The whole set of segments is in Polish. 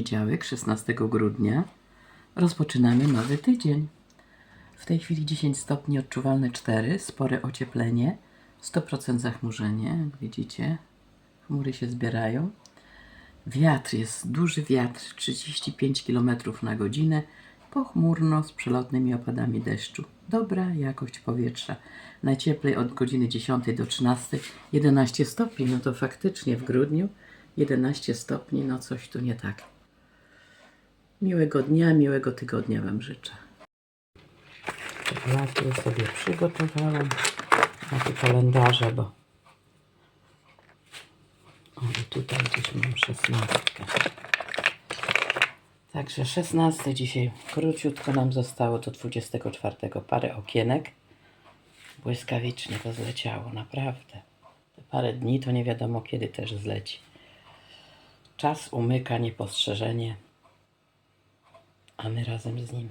poniedziałek, 16 grudnia. Rozpoczynamy nowy tydzień. W tej chwili 10 stopni, odczuwalne 4, spore ocieplenie, 100% zachmurzenie, jak widzicie. Chmury się zbierają. Wiatr jest duży wiatr, 35 km na godzinę, pochmurno z przelotnymi opadami deszczu. Dobra jakość powietrza. Najcieplej od godziny 10 do 13, 11 stopni. No to faktycznie w grudniu 11 stopni, no coś tu nie tak. Miłego dnia, miłego tygodnia Wam życzę. Czekolady sobie przygotowałam na te kalendarze, bo o, i tutaj gdzieś mam szesnastkę. Także 16 dzisiaj króciutko nam zostało do 24 parę okienek. Błyskawicznie to zleciało, naprawdę. Te parę dni to nie wiadomo kiedy też zleci. Czas umyka niepostrzeżenie, a my razem z nim.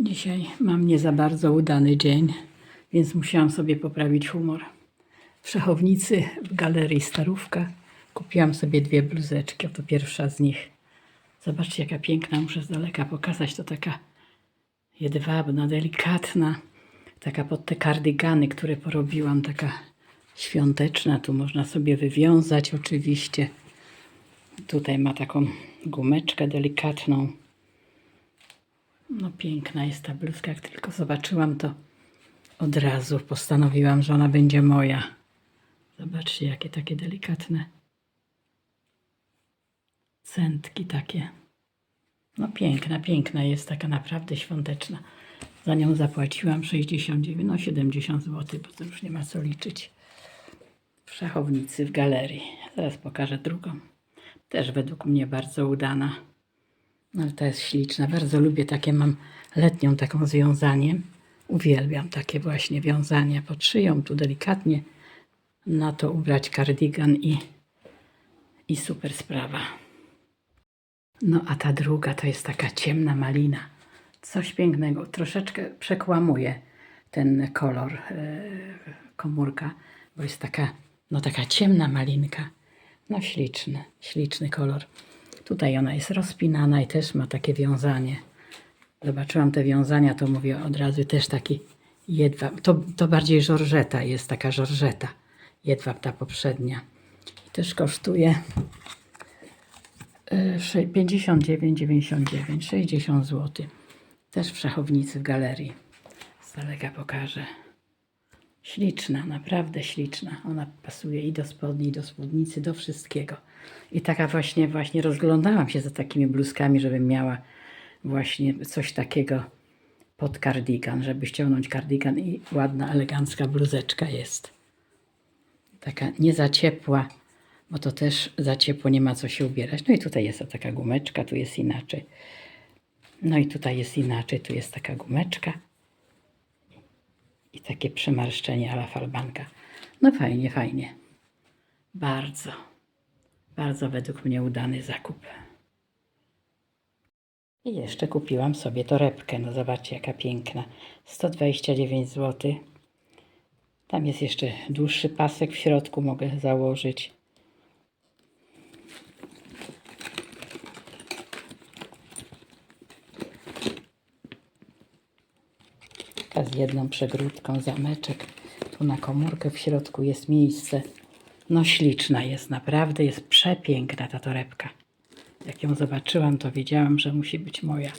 Dzisiaj mam nie za bardzo udany dzień, więc musiałam sobie poprawić humor. W szachownicy w galerii Starówka kupiłam sobie dwie bluzeczki. Oto pierwsza z nich. Zobaczcie, jaka piękna, muszę z daleka pokazać. To taka jedwabna, delikatna, taka pod te kardygany, które porobiłam, taka świąteczna. Tu można sobie wywiązać oczywiście. Tutaj ma taką gumeczkę delikatną. No piękna jest ta bluzka, jak tylko zobaczyłam to od razu postanowiłam, że ona będzie moja. Zobaczcie, jakie takie delikatne centki takie. No piękna, piękna jest, taka naprawdę świąteczna. Za nią zapłaciłam 69, no 70 zł, bo to już nie ma co liczyć. W szachownicy, w galerii. Zaraz pokażę drugą. Też według mnie bardzo udana. No, ale ta jest śliczna. Bardzo lubię takie, mam letnią taką z wiązaniem. Uwielbiam takie właśnie wiązania pod szyją, tu delikatnie na to ubrać kardigan i, i super sprawa. No a ta druga to jest taka ciemna malina. Coś pięknego. Troszeczkę przekłamuje ten kolor e, komórka, bo jest taka, no taka ciemna malinka. No śliczny, śliczny kolor. Tutaj ona jest rozpinana i też ma takie wiązanie. Zobaczyłam te wiązania, to mówię od razu też taki jedwab. To, to bardziej żorżeta jest, taka żorżeta. Jedwab ta poprzednia. I też kosztuje y, sze- 59,99, 60 zł. Też w szachownicy w galerii. Z daleka pokażę. Śliczna, naprawdę śliczna. Ona pasuje i do spodni, i do spódnicy, do wszystkiego. I taka właśnie, właśnie rozglądałam się za takimi bluzkami, żebym miała właśnie coś takiego pod kardigan, żeby ściągnąć kardigan i ładna, elegancka bluzeczka jest. Taka nie za ciepła, bo to też za ciepło nie ma co się ubierać. No i tutaj jest taka gumeczka, tu jest inaczej. No i tutaj jest inaczej, tu jest taka gumeczka takie przemarszczenie ala falbanka. No fajnie, fajnie. Bardzo, bardzo według mnie udany zakup. I jeszcze kupiłam sobie torebkę. No zobaczcie, jaka piękna. 129 zł. Tam jest jeszcze dłuższy pasek w środku, mogę założyć. Z jedną przegródką, zameczek. Tu na komórkę w środku jest miejsce. No śliczna jest, naprawdę jest przepiękna ta torebka. Jak ją zobaczyłam, to wiedziałam, że musi być moja.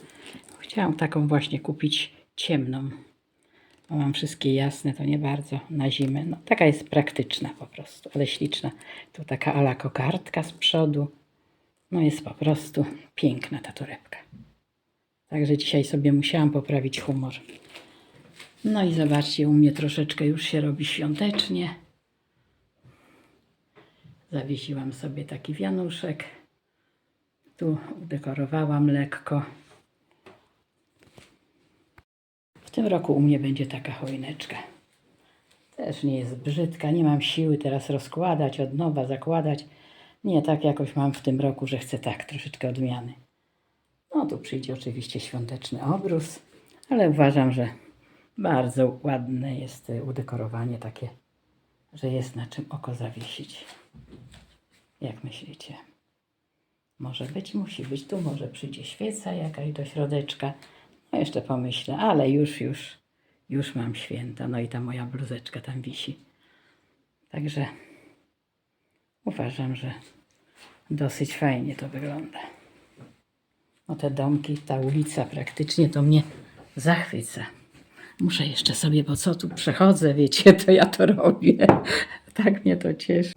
Chciałam taką właśnie kupić ciemną. Bo mam wszystkie jasne, to nie bardzo na zimę. No, taka jest praktyczna po prostu, ale śliczna. Tu taka ala kokardka z przodu. No jest po prostu piękna ta torebka. Także dzisiaj sobie musiałam poprawić humor. No i zobaczcie, u mnie troszeczkę już się robi świątecznie. Zawiesiłam sobie taki wianuszek. Tu udekorowałam lekko. W tym roku u mnie będzie taka choineczka. Też nie jest brzydka, nie mam siły teraz rozkładać, od nowa zakładać. Nie, tak jakoś mam w tym roku, że chcę tak, troszeczkę odmiany. No tu przyjdzie oczywiście świąteczny obrus, ale uważam, że bardzo ładne jest y, udekorowanie takie, że jest na czym oko zawiesić. Jak myślicie? Może być, musi być. Tu może przyjdzie świeca jakaś do środeczka. No jeszcze pomyślę, ale już, już, już mam święta. No i ta moja bluzeczka tam wisi. Także uważam, że dosyć fajnie to wygląda. No te domki, ta ulica praktycznie to mnie zachwyca. Muszę jeszcze sobie, bo co tu przechodzę, wiecie, to ja to robię. Tak mnie to cieszy.